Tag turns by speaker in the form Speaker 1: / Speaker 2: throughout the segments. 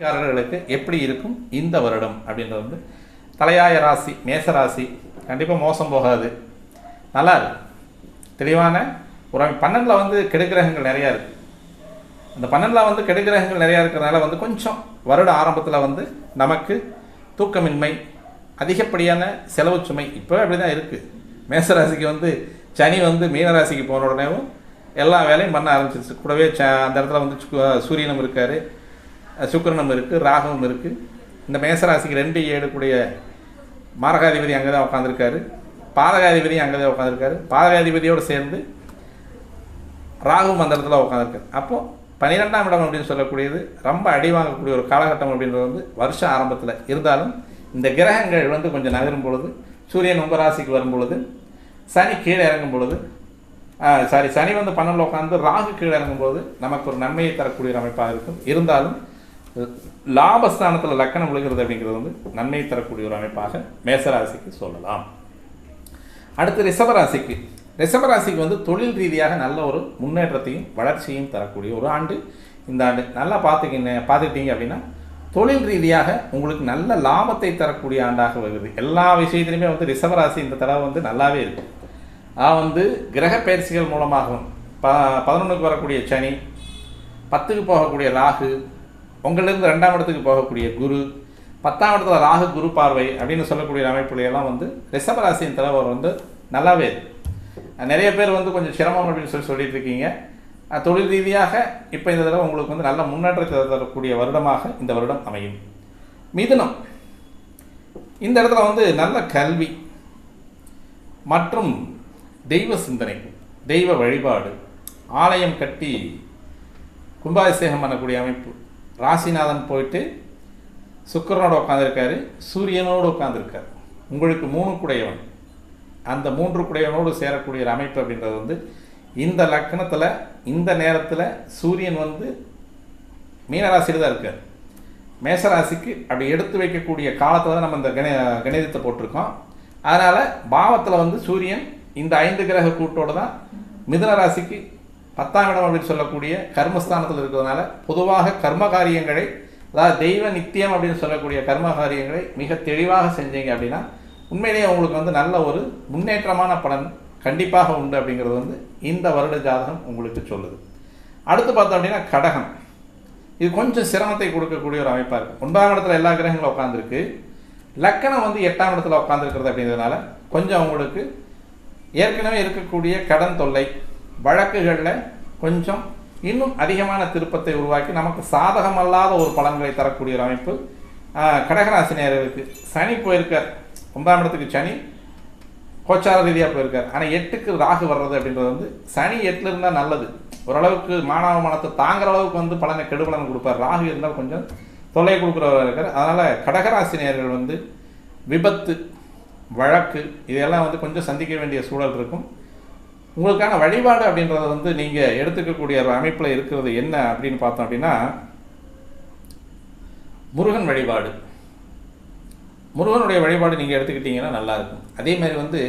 Speaker 1: ராசிக்காரர்களுக்கு எப்படி இருக்கும் இந்த வருடம் அப்படின்றது வந்து தலையாய ராசி மேச ராசி கண்டிப்பாக மோசம் போகாது. நல்லா இருக்கு. தெளிவான ஒரு பன்னெண்டில் வந்து கெடுகிரகங்கள் நிறையா இருக்குது அந்த பன்னெண்டில் வந்து கெடுக்கிரகங்கள் நிறையா இருக்கிறனால வந்து கொஞ்சம் வருட ஆரம்பத்தில் வந்து நமக்கு தூக்கமின்மை அதிகப்படியான செலவு சுமை இப்போ அப்படி தான் இருக்குது மேசராசிக்கு வந்து சனி வந்து மீனராசிக்கு போன உடனேவும் எல்லா வேலையும் பண்ண ஆரம்பிச்சிருச்சு. கூடவே ச அந்த இடத்துல வந்து சூரியனும் இருக்கார். சுக்கரனும் இருக்குது ராகவும் இருக்குது இந்த மேசராசிக்கு ரெண்டு ஏழு கூடிய மாரகாதிபதி அங்கே தான் உட்காந்துருக்காரு பாதகாதிபதி அங்கே தான் உட்காந்துருக்காரு பாதகாதிபதியோடு சேர்ந்து ராகு அந்த இடத்துல உட்காந்துருக்காரு அப்போது பன்னிரெண்டாம் இடம் அப்படின்னு சொல்லக்கூடியது ரொம்ப அடி வாங்கக்கூடிய ஒரு காலகட்டம் அப்படின்றது வந்து வருஷம் ஆரம்பத்தில். இருந்தாலும் இந்த கிரகங்கள் வந்து கொஞ்சம் நகரும் பொழுது சூரியன் உங்கள் ராசிக்கு வரும் பொழுது சனி கீழே இறங்கும் பொழுது சாரி சனி வந்து பன்னெண்டில் உட்காந்து ராகு கீழே இறங்கும் பொழுது நமக்கு ஒரு நன்மையை தரக்கூடிய ஒரு அமைப்பாக இருக்கும். இருந்தாலும் லாபஸ்தானத்தில் லக்கணம் விழுகிறது அப்படிங்கிறது வந்து நன்மையை தரக்கூடிய ஒரு அமைப்பாக மேசராசிக்கு சொல்லலாம். அடுத்து ரிஷபராசிக்கு. ரிஷபராசிக்கு வந்து தொழில் ரீதியாக நல்ல ஒரு முன்னேற்றத்தையும் வளர்ச்சியும் தரக்கூடிய ஒரு ஆண்டு. இந்த ஆண்டு நல்லா பார்த்துக்கிங்க பார்த்துக்கிட்டீங்க அப்படின்னா தொழில் ரீதியாக உங்களுக்கு நல்ல லாபத்தை தரக்கூடிய ஆண்டாக வருகிறது எல்லா விஷயத்திலுமே வந்து ரிஷபராசி இந்த தடவை வந்து நல்லாவே இருக்கு. ஆனால் வந்து கிரக பயிற்சிகள் மூலமாகவும் ப பதினொன்றுக்கு வரக்கூடிய சனி பத்துக்கு போகக்கூடிய ராகு உங்களிலிருந்து ரெண்டாம் இடத்துக்கு போகக்கூடிய குரு பத்தாம் இடத்துல ராகு குரு பார்வை அப்படின்னு சொல்லக்கூடிய அமைப்புலையெல்லாம் வந்து ரிஷபராசியின் தலைவர் வந்து நல்லாவே நிறைய பேர் வந்து கொஞ்சம் சிரமம் அப்படின்னு சொல்லி சொல்லிட்டு இருக்கீங்க. தொழில் ரீதியாக இப்போ இந்த தடவை உங்களுக்கு வந்து நல்ல முன்னேற்றத்தை தரக்கூடிய வருடமாக இந்த வருடம் அமையும். மிதுனம். இந்த இடத்துல வந்து நல்ல கல்வி மற்றும் தெய்வ சிந்தனை தெய்வ வழிபாடு ஆலயம் கட்டி கும்பாபிஷேகம் பண்ணக்கூடிய அமைப்பு. ராசிநாதன் போயிட்டு சுக்கரனோட உட்காந்துருக்காரு சூரியனோடு உட்காந்துருக்கார் உங்களுக்கு மூணு குடையவன். அந்த மூன்று குடையவனோடு சேரக்கூடிய ஒரு அமைப்பு அப்படின்றது வந்து இந்த லக்கணத்தில் இந்த நேரத்தில் சூரியன் வந்து மீனராசியில் தான் இருக்கார். மேசராசிக்கு அப்படி எடுத்து வைக்கக்கூடிய காலத்தில் தான் நம்ம இந்த கணி கணிதத்தை போட்டிருக்கோம். அதனால் பாவத்தில் வந்து சூரியன் இந்த ஐந்து கிரக கூட்டோடு தான் மிதுன ராசிக்கு பத்தாம் இடம் அப்படின்னு சொல்லக்கூடிய கர்மஸ்தானத்தில் இருக்கிறதுனால பொதுவாக கர்ம காரியங்களை அதாவது தெய்வ நித்தியம் அப்படின்னு சொல்லக்கூடிய கர்ம காரியங்களை மிக தெளிவாக செஞ்சீங்க அப்படின்னா உண்மையிலேயே உங்களுக்கு வந்து நல்ல ஒரு முன்னேற்றமான பலன் கண்டிப்பாக உண்டு அப்படிங்கிறது வந்து இந்த வருட ஜாதகம் உங்களுக்கு சொல்லுது. அடுத்து பார்த்தோம் அப்படின்னா கடகம். இது கொஞ்சம் சிரமத்தை கொடுக்கக்கூடிய ஒரு அமைப்பாக இருக்குது ஒன்பதாம் இடத்துல எல்லா கிரகங்களும் உட்காந்துருக்கு லக்கணம் வந்து எட்டாம் இடத்துல உட்காந்துருக்கிறது அப்படிங்கிறதுனால கொஞ்சம் உங்களுக்கு ஏற்கனவே இருக்கக்கூடிய கடன் தொல்லை வழக்குகளில் கொஞ்சம் இன்னும் அதிகமான திருப்பத்தை உருவாக்கி நமக்கு சாதகமல்லாத ஒரு பலன்களை தரக்கூடிய ஒரு அமைப்பு. கடகராசி நேரருக்கு சனி போயிருக்கார். ஒன்பதாம் இடத்துக்கு சனி. கோச்சார ரீதியாக போயிருக்கார். ஆனால் எட்டுக்கு ராகு வர்றது அப்படின்றது வந்து சனி எட்டில் இருந்தால் நல்லது. ஓரளவுக்கு மாணவ மனத்தை தாங்குற அளவுக்கு வந்து பலனை கெடுபலன் கொடுப்பார். ராகு இருந்தால் கொஞ்சம் தொல்லை கொடுக்குறவராக இருக்கார். அதனால் கடகராசினியர்கள் வந்து விபத்து வழக்கு இதெல்லாம் வந்து கொஞ்சம் சந்திக்க வேண்டிய சூழல் இருக்கும். உங்களுக்கான வழிபாடு அப்படின்றத வந்து நீங்கள் எடுத்துக்கக்கூடிய ஒரு அமைப்பில் இருக்கிறது என்ன அப்படின்னு பார்த்தோம் அப்படின்னா முருகன் வழிபாடு. முருகனுடைய வழிபாடு நீங்கள் எடுத்துக்கிட்டீங்கன்னா நல்லாயிருக்கும் அதே மாதிரி வந்து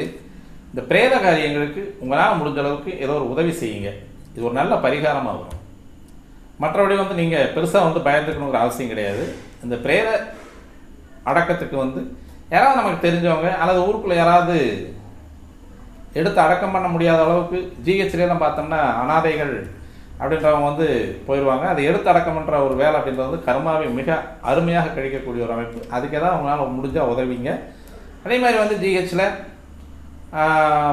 Speaker 1: இந்த பிரேத காரியங்களுக்கு உங்களால் முடிஞ்ச அளவுக்கு ஏதோ ஒரு உதவி செய்யுங்க. இது ஒரு நல்ல பரிகாரமாக வரும். மற்றபடி வந்து நீங்கள் பெருசாக வந்து பயந்துக்கணுங்கிற அவசியம் கிடையாது. இந்த பிரேத அடக்கத்துக்கு வந்து யாராவது நமக்கு தெரிஞ்சவங்க அல்லது ஊருக்குள்ளே யாராவது எடுத்து அடக்கம் பண்ண முடியாத அளவுக்கு ஜிஹெச்லாம் பார்த்தோம்னா அனாதைகள் அப்படின்றவங்க வந்து போயிடுவாங்க அதை எடுத்து அடக்கம் பண்ணுற ஒரு வேலை அப்படின்றது வந்து கர்மாவை மிக அருமையாக கழிக்கக்கூடிய ஒரு அமைப்பு. அதுக்கே தான் உங்களால் முடிஞ்சால் உதவிங்க. அதே மாதிரி வந்து ஜிஹெச்சில்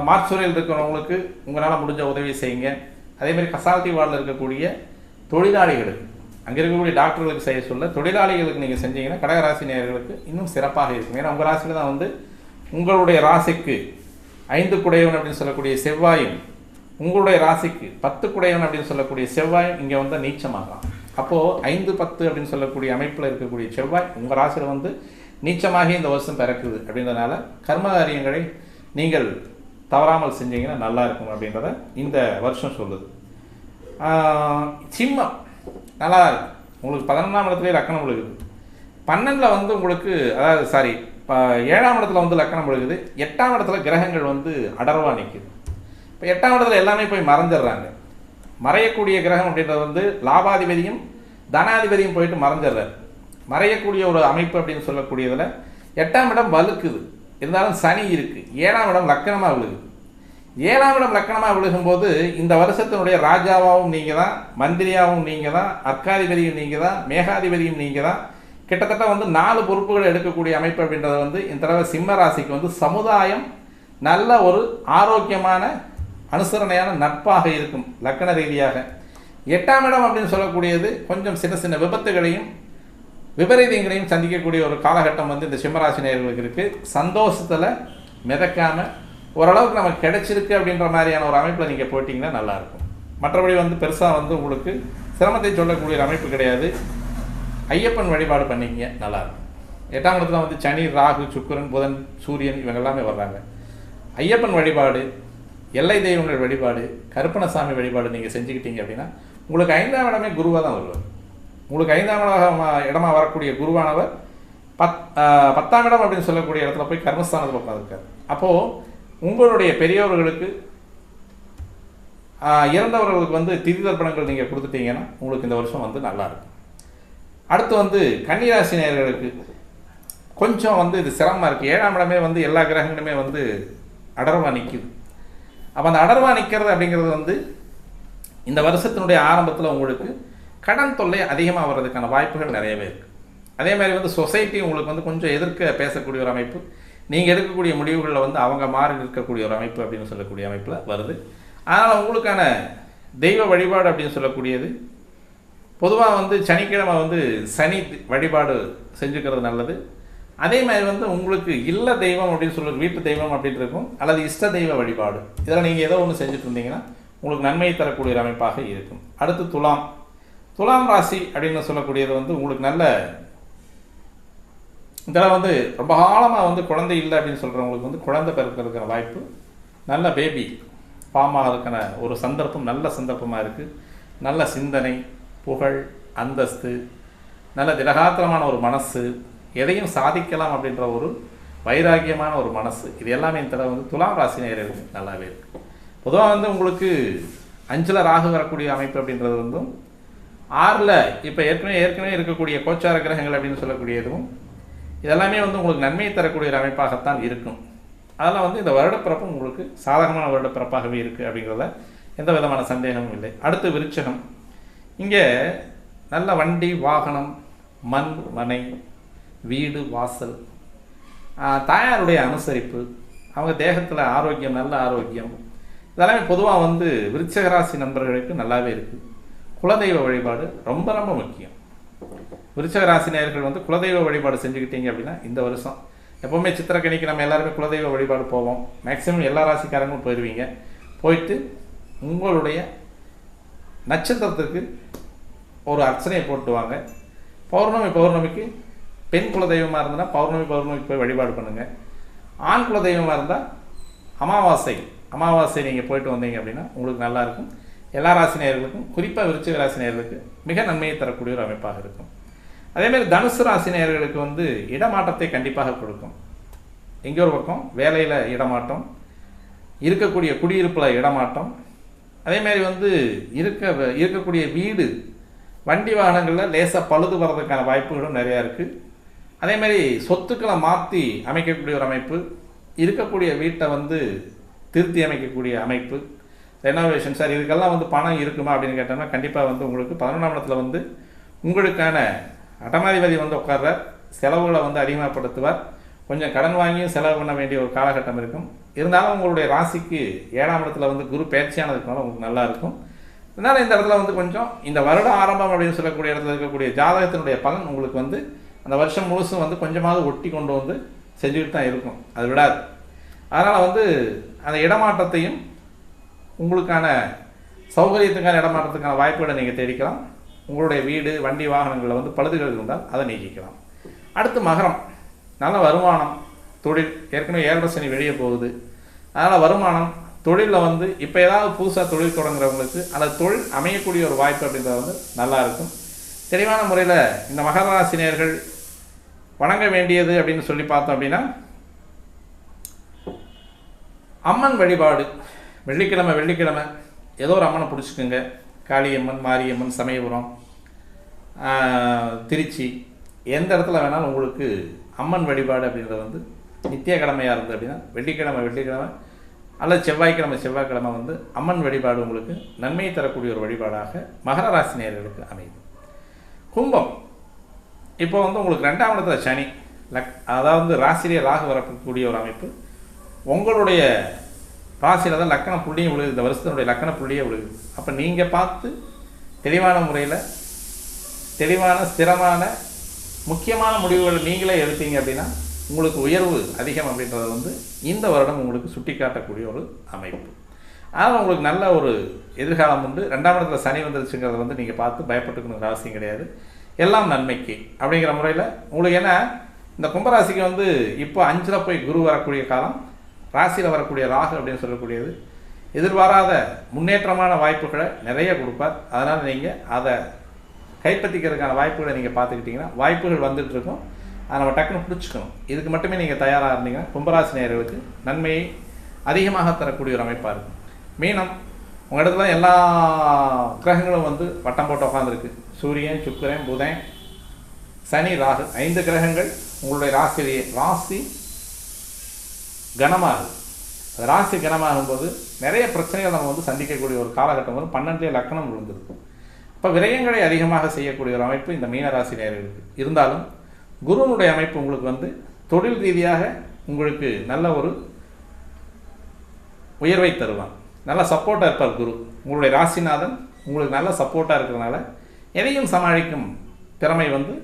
Speaker 1: மார்ச்சுரியில் இருக்கிறவங்களுக்கு உங்களால் முடிஞ்ச உதவி செய்யுங்க. அதேமாதிரி கசால்ட்டி வார்டில் இருக்கக்கூடிய தொழிலாளிகளுக்கு அங்கே இருக்கக்கூடிய டாக்டர்களுக்கு செய்ய சொல்ல தொழிலாளிகளுக்கு நீங்கள் செஞ்சீங்கன்னா கடகராசி நேர்களுக்கு இன்னும் சிறப்பாக இருக்கும். ஏன்னா உங்கள் ராசியில் தான் வந்து உங்களுடைய ராசிக்கு ஐந்து குடையவன் அப்படின்னு சொல்லக்கூடிய செவ்வாயும் உங்களுடைய ராசிக்கு பத்து குடையவன் அப்படின்னு சொல்லக்கூடிய செவ்வாயும் இங்கே வந்து நீச்சமாகலாம். அப்போது ஐந்து பத்து அப்படின்னு சொல்லக்கூடிய அமைப்பில் இருக்கக்கூடிய செவ்வாய் உங்கள் ராசியில் வந்து நீச்சமாகி இந்த வருஷம் பிறக்குது அப்படின்றதுனால கர்ம காரியங்களை நீங்கள் தவறாமல் செஞ்சீங்கன்னா நல்லா இருக்கும் அப்படின்றத இந்த வருஷம் சொல்லுது. சிம்மம் நல்லா இருக்கும் உங்களுக்கு பதினொன்றாம் இடத்துலேயே லக்கணம் விழுகுது. பன்னெண்டில் வந்து உங்களுக்கு அதாவது சாரி இப்போ ஏழாம் இடத்துல வந்து லக்கணம் விழுகுது. எட்டாம் இடத்துல கிரகங்கள் வந்து அடர்வா நிற்குது இப்போ எட்டாம் இடத்துல எல்லாமே போய் மறைஞ்சிடுறாங்க. மறையக்கூடிய கிரகம் அப்படின்றது வந்து லாபாதிபதியும் தனாதிபதியும் போயிட்டு மறைஞ்சிடுறாரு. மறையக்கூடிய ஒரு அமைப்பு அப்படின்னு சொல்லக்கூடியதில் எட்டாம் இடம் வலுக்குது. இருந்தாலும் சனி இருக்குது ஏழாம் இடம் லக்கணமாக விழுகுது. ஏழாம் இடம் லக்கணமாக விழுகும்போது இந்த வருஷத்தினுடைய ராஜாவாகவும் நீங்கள் தான் மந்திரியாகவும் நீங்கள் தான் அர்க்காதிபதியும் நீங்கள் தான் மேகாதிபதியும் நீங்கள் தான் கிட்டத்தட்ட வந்து நாலு பொறுப்புகள் எடுக்கக்கூடிய அமைப்பு அப்படின்றது வந்து இந்த தடவை சிம்ம ராசிக்கு வந்து சமுதாயம் நல்ல ஒரு ஆரோக்கியமான அனுசரணையான நட்பாக இருக்கும் லக்கண ரீதியாக. எட்டாம் இடம் அப்படின்னு சொல்லக்கூடியது கொஞ்சம் சின்ன சின்ன விபத்துகளையும் விபரீதங்களையும் சந்திக்கக்கூடிய ஒரு காலகட்டம் வந்து இந்த சிம்மராசி நேர்களுக்கு இருக்குது சந்தோஷத்தில் மிதக்காமல் ஓரளவுக்கு நமக்கு கிடைச்சிருக்கு அப்படின்ற மாதிரியான ஒரு அமைப்பில் நீங்கள் போயிட்டீங்கன்னா நல்லாயிருக்கும் மற்றபடி வந்து பெருசாக வந்து உங்களுக்கு சிரமத்தை சொல்லக்கூடிய அமைப்பு கிடையாது. ஐயப்பன் வழிபாடு பண்ணிக்கங்க நல்லாயிருக்கும் எட்டாம் இடத்துல வந்து சனி ராகு சுக்கிரன் புதன் சூரியன் இவங்க எல்லாமே வர்றாங்க. ஐயப்பன் வழிபாடு எல்லை தெய்வங்கள் வழிபாடு கருப்பணசாமி வழிபாடு நீங்கள் செஞ்சுக்கிட்டீங்க அப்படின்னா உங்களுக்கு ஐந்தாம் இடமே குருவாக தான் வருவார். உங்களுக்கு ஐந்தாம் இடமா இடமா வரக்கூடிய குருவானவர் பத் பத்தாம் இடம் அப்படின்னு சொல்லக்கூடிய இடத்துல போய் கர்மஸ்தானத்தில் உட்காந்துருக்கார் அப்போது உங்களுடைய பெரியவர்களுக்கு இறந்தவர்களுக்கு வந்து திதி தர்ப்பணங்கள் நீங்கள் கொடுத்துட்டீங்கன்னா உங்களுக்கு இந்த வருஷம் வந்து நல்லாயிருக்கும் அடுத்து வந்து கன்னிராசி நேர்களுக்கு கொஞ்சம் வந்து இது சிரமமாக இருக்குது ஏழாம் இடமே வந்து எல்லா கிரகங்களுமே வந்து அடர்வாக நிற்குது அப்போ அந்த அடர்வாக நிற்கிறது அப்படிங்கிறது வந்து இந்த வருஷத்தினுடைய ஆரம்பத்தில் உங்களுக்கு கடன் தொல்லை அதிகமாக வர்றதுக்கான வாய்ப்புகள் நிறையவே இருக்குது அதே மாதிரி வந்து சொசைட்டி உங்களுக்கு வந்து கொஞ்சம் எதிர்க்க பேசக்கூடிய ஒரு அமைப்பு. நீங்கள் எடுக்கக்கூடிய முடிவுகளில் வந்து அவங்க மாறி நிற்கக்கூடிய ஒரு அமைப்பு அப்படின்னு சொல்லக்கூடிய அமைப்பில் வருது. அதனால் உங்களுக்கான தெய்வ வழிபாடு அப்படின்னு சொல்லக்கூடியது. பொதுவாக வந்து சனிக்கிழமை வந்து சனி வழிபாடு செஞ்சுக்கிறது நல்லது. அதே மாதிரி வந்து உங்களுக்கு இல்ல தெய்வம் அப்படின்னு சொல்லுறது வீட்டு தெய்வம் அப்படின்ட்டு இருக்கும். அல்லது இஷ்ட தெய்வ வழிபாடு. இதில் நீங்கள் ஏதோ ஒன்று செஞ்சுட்டு இருந்தீங்கன்னா உங்களுக்கு நன்மையை தரக்கூடிய ஒரு அமைப்பாக இருக்கும். அடுத்து துலாம். துலாம் ராசி அப்படின்னு சொல்லக்கூடியது வந்து உங்களுக்கு நல்ல இதில் வந்து ரொம்ப காலமாக வந்து குழந்தை இல்லை அப்படின்னு சொல்கிறவங்களுக்கு வந்து குழந்தை பிறக்கிறதுக்கிற வாய்ப்பு. நல்ல பேபி பாமாகிறதுக்கான ஒரு சந்தர்ப்பம் நல்ல சந்தர்ப்பமாக இருக்குது நல்ல சிந்தனை புகழ் அந்தஸ்து நல்ல திடகாத்திரமான ஒரு மனசு எதையும் சாதிக்கலாம் அப்படின்ற ஒரு வைராக்கியமான ஒரு மனசு இது எல்லாமே இந்த தடவை வந்து துலாம் ராசி நேயர்களுக்கு நல்லாவே இருக்குது பொதுவாக வந்து உங்களுக்கு அஞ்சில் ராகு வரக்கூடிய அமைப்பு அப்படின்றது வந்தும் ஆறில் இப்போ ஏற்கனவே ஏற்கனவே இருக்கக்கூடிய கோச்சார கிரகங்கள் அப்படின்னு சொல்லக்கூடியதும் இதெல்லாமே வந்து உங்களுக்கு நன்மையை தரக்கூடிய ஒரு அமைப்பாகத்தான் இருக்கும். அதெல்லாம் வந்து இந்த வருடப்பிறப்பும் உங்களுக்கு சாதகமான வருடப்பிறப்பாகவே இருக்குது அப்படிங்கிறத எந்த விதமான சந்தேகமும் இல்லை. அடுத்து விருச்சகம். இங்கே நல்ல வண்டி வாகனம் மண் மனை வீடு வாசல். தாயாருடைய அனுசரிப்பு அவங்க தேகத்தில் ஆரோக்கியம் நல்ல ஆரோக்கியம். இதெல்லாமே பொதுவாக வந்து விருச்சகராசி நண்பர்களுக்கு நல்லாவே இருக்குது குலதெய்வ வழிபாடு ரொம்ப ரொம்ப முக்கியம். விருச்சகராசி நேர்கள் வந்து குலதெய்வ வழிபாடு செஞ்சுக்கிட்டீங்க அப்படின்னா இந்த வருஷம். எப்போவுமே சித்திரக்கணிக்கு நம்ம எல்லாருமே குலதெய்வ வழிபாடு போவோம். மேக்ஸிமம் எல்லா ராசிக்காரங்களும் போயிடுவீங்க போயிட்டு உங்களுடைய நட்சத்திரத்துக்கு ஒரு அர்ச்சனையை போட்டுவாங்க. பௌர்ணமி பௌர்ணமிக்கு பெண் குல தெய்வமாக இருந்ததுன்னா பௌர்ணமி பௌர்ணமிக்கு போய் வழிபாடு பண்ணுங்கள் ஆண் குலதெய்வமாக இருந்தால் அமாவாசை அமாவாசை நீங்கள் போயிட்டு வந்தீங்க அப்படின்னா உங்களுக்கு நல்லாயிருக்கும் எல்லா ராசினியர்களுக்கும் குறிப்பாக விருச்சிக ராசி மிக நன்மையை தரக்கூடிய ஒரு அமைப்பாக இருக்கும். அதேமாதிரி தனுசு ராசி வந்து இடமாற்றத்தை கண்டிப்பாக கொடுக்கும். எங்கே ஒரு பக்கம் வேலையில் இடமாட்டம் இருக்கக்கூடிய குடியிருப்பில் இடமாட்டம் அதேமாதிரி வந்து இருக்க இருக்கக்கூடிய வீடு வண்டி வாகனங்களில் லேசாக பழுது வர்றதுக்கான வாய்ப்புகளும் நிறையா இருக்குது அதே மாதிரி சொத்துக்களை மாற்றி அமைக்கக்கூடிய ஒரு அமைப்பு இருக்கக்கூடிய வீட்டை வந்து திருத்தி அமைக்கக்கூடிய அமைப்பு ரெனோவேஷன் சார் இதுக்கெல்லாம் வந்து பணம் இருக்குமா அப்படின்னு கேட்டோம்னா கண்டிப்பாக வந்து உங்களுக்கு பதினொன்றாம் இடத்துல வந்து உங்களுக்கான அட்டமாதிபதி வந்து உட்கார்றார். செலவுகளை வந்து அதிகமாகப்படுத்துவார். கொஞ்சம் கடன் வாங்கியும் செலவு பண்ண வேண்டிய ஒரு காலகட்டம் இருக்கும். இருந்தாலும் உங்களுடைய ராசிக்கு ஏழாம் இடத்துல வந்து குரு பயிற்சியானதுக்குனால உங்களுக்கு நல்லா இருக்கும். அதனால் இந்த இடத்துல வந்து கொஞ்சம் இந்த வருட ஆரம்பம் அப்படின்னு சொல்லக்கூடிய இடத்துல இருக்கக்கூடிய ஜாதகத்தினுடைய பலன் உங்களுக்கு வந்து அந்த வருஷம் முழுசும் வந்து கொஞ்சமாவது ஒட்டி கொண்டு வந்து செஞ்சுக்கிட்டு தான் இருக்கும். அது விடாது. அதனால் வந்து அந்த இடமாற்றத்தையும் உங்களுக்கான சௌகரியத்துக்கான இடமாற்றத்துக்கான வாய்ப்புகளை நீங்கள் தேடிக்கலாம். உங்களுடைய வீடு வண்டி வாகனங்களில் வந்து பழுதுகள் இருந்தால் அதை நீக்கிக்கலாம். அடுத்து மகரம். நல்ல வருமானம் தொழில். ஏற்கனவே ஏழரை சனி வெளியே போகுது. அதனால் வருமானம் தொழிலில் வந்து இப்போ ஏதாவது புதுசாக தொழில் தொடங்குறவங்களுக்கு அந்த தொழில் அமையக்கூடிய ஒரு வாய்ப்பு அப்படின்றது வந்து நல்லா இருக்கும். தெளிவான முறையில் இந்த மகர ராசினியர்கள் வணங்க வேண்டியது அப்படின்னு சொல்லி பார்த்தோம் அப்படின்னா அம்மன் வழிபாடு. வெள்ளிக்கிழமை வெள்ளிக்கிழமை ஏதோ ஒரு அம்மனை பிடிச்சிக்கோங்க. காளியம்மன் மாரியம்மன் சமயபுரம் திருச்சி எந்த இடத்துல வேணாலும் உங்களுக்கு அம்மன் வழிபாடு அப்படின்றது வந்து நித்திய கடமையாக இருந்தது அப்படின்னா வெள்ளிக்கிழமை வெள்ளிக்கிழமை அல்லது செவ்வாய்க்கிழமை செவ்வாய்க்கிழமை வந்து அம்மன் வழிபாடு உங்களுக்கு நன்மையை தரக்கூடிய ஒரு வழிபாடாக மகர ராசி நேர்களுக்கு அமையுது. கும்பம். இப்போ வந்து உங்களுக்கு ரெண்டாம் இடத்துல சனி. லக் அதாவது ராசியிலே ராகு வரக்கூடிய ஒரு அமைப்பு. உங்களுடைய ராசியில் தான் லக்கண புள்ளியும் விழுகுது. இந்த வருஷத்தினுடைய லக்கண புள்ளியே விழுகுது. அப்போ நீங்கள் பார்த்து தெளிவான முறையில் தெளிவான ஸ்திரமான முக்கியமான முடிவுகளை நீங்களே எடுத்தீங்க அப்படின்னா உங்களுக்கு உயர்வு அதிகம் அப்படின்றது வந்து இந்த வருடம் உங்களுக்கு சுட்டி காட்டக்கூடிய ஒரு அமைப்பு. ஆனால் உங்களுக்கு நல்ல ஒரு எதிர்காலம் உண்டு. ரெண்டாம் இடத்துல சனி வந்துருச்சுங்கிறத வந்து நீங்கள் பார்த்து பயப்பட்டுக்கணுங்கிற அவசியம் கிடையாது. எல்லாம் நன்மைக்கு அப்படிங்கிற முறையில் உங்களுக்கு ஏன்னா இந்த கும்பராசிக்கு வந்து இப்போ அஞ்சில் போய் குரு வரக்கூடிய காலம் ராசியில் வரக்கூடிய ராகு அப்படின்னு சொல்லக்கூடியது. எதிர்பாராத முன்னேற்றமான வாய்ப்புகளை நிறைய கொடுப்பார். அதனால் நீங்கள் அதை கைப்பற்றிக்கிறதுக்கான வாய்ப்புகளை நீங்கள் பார்த்துக்கிட்டிங்கன்னா வாய்ப்புகள் வந்துட்டுருக்கும் இருக்கும். அதை நம்ம டக்குன்னு பிடிச்சிக்கணும். இதுக்கு மட்டுமே நீங்கள் தயாராக இருந்தீங்கன்னா கும்பராசி நேயர்களுக்கு நன்மையை அதிகமாக தரக்கூடிய ஒரு அமைப்பாக இருக்கும். மீனம் உங்கள் இடத்துல எல்லா கிரகங்களும் வந்து வட்டம் போட்டு உட்காந்துருக்கு சூரியன் சுக்கரன் புதன் சனி ராகு. ஐந்து கிரகங்கள் உங்களுடைய ராசிலேயே ராசி கனமாகுது அது ராசி கனமாகும்போது நிறைய பிரச்சனைகள் நம்ம வந்து சந்திக்கக்கூடிய ஒரு காலகட்டம் வந்து பன்னெண்டுலேயே லக்கணம் விழுந்திருக்கும். இப்போ விரயங்களை அதிகமாக செய்யக்கூடிய ஒரு அமைப்பு இந்த மீன ராசி நேயர்களுக்கு. இருந்தாலும் குருவனுடைய அமைப்பு உங்களுக்கு வந்து தொழில் ரீதியாக உங்களுக்கு நல்ல ஒரு உயர்வை தருவான். நல்ல சப்போர்ட்டாக இருப்பார் குரு. உங்களுடைய ராசிநாதன் உங்களுக்கு நல்ல சப்போர்ட்டாக இருக்கிறதுனால எதையும் சமாளிக்கும் திறமை வந்து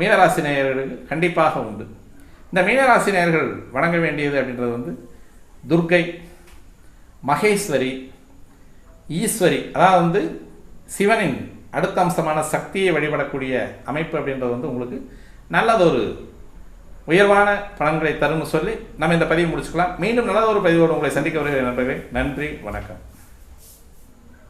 Speaker 1: மீனராசி நேயர்களுக்கு கண்டிப்பாக உண்டு. இந்த மீனராசி நேயர்கள் வணங்க வேண்டியது அப்படின்றது வந்து துர்க்கை மகேஸ்வரி ஈஸ்வரி அதாவது வந்து சிவனின் அடுத்த அம்சமான சக்தியை வழிபடக்கூடிய அமைப்பு அப்படின்றது வந்து உங்களுக்கு நல்லதொரு உயர்வான பலன்களை தரும்னு சொல்லி நம்ம இந்த பதிவு முடிச்சுக்கலாம். மீண்டும் நல்லதொரு பதிவோடு உங்களை சந்திக்க வருகிற நண்பர்களே. நன்றி வணக்கம்.